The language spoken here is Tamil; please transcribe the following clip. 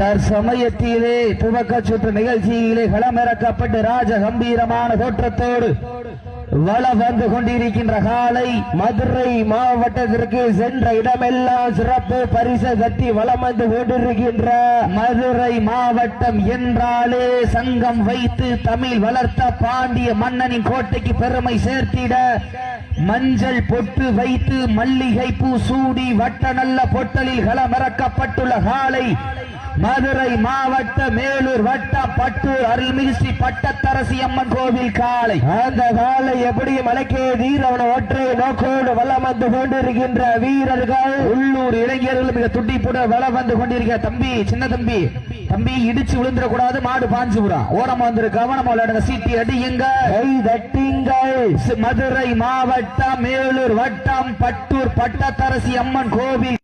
தற்சமயத்திலே துவக்க சுற்று நிகழ்ச்சியிலே களமிறக்கப்பட்டு ராஜ கம்பீரமான தோற்றத்தோடு வள வந்து கொண்டிருக்கின்ற காலை மதுரை மாவட்டத்திற்கு சென்ற இடமெல்லாம் சிறப்பு பரிசு கட்டி வளம் வந்து கொண்டிருக்கின்ற மதுரை மாவட்டம் என்றாலே சங்கம் வைத்து தமிழ் வளர்த்த பாண்டிய மன்னனின் கோட்டைக்கு பெருமை சேர்த்திட மஞ்சள் பொட்டு வைத்து மல்லிகை பூ சூடி வட்ட நல்ல பொட்டலில் களமிறக்கப்பட்டுள்ள காலை மதுரை மாவட்ட மேலூர் வட்ட பட்டூர் அருள்மிகு ஸ்ரீ பட்டத்தரசி அம்மன் கோவில் காலை அந்த காலை எப்படி மலைக்கே வீரவன ஒற்றை நோக்கோடு வலம் வந்து கொண்டிருக்கின்ற வீரர்கள். உள்ளூர் இளைஞர்கள் மிக துடிப்புடன் வலம் வந்து கொண்டிருக்கிற தம்பி சின்ன தம்பி. தம்பி இடிச்சு விழுந்துட கூடாது மாடு பாஞ்சு விடா ஓரமா வந்து கவனம் விளையாடுங்க சீட்டி அடியுங்க. கை தட்டிங்கள். மதுரை மாவட்டம் மேலூர் வட்டம் பட்டூர் பட்டத்தரசி அம்மன் கோவில்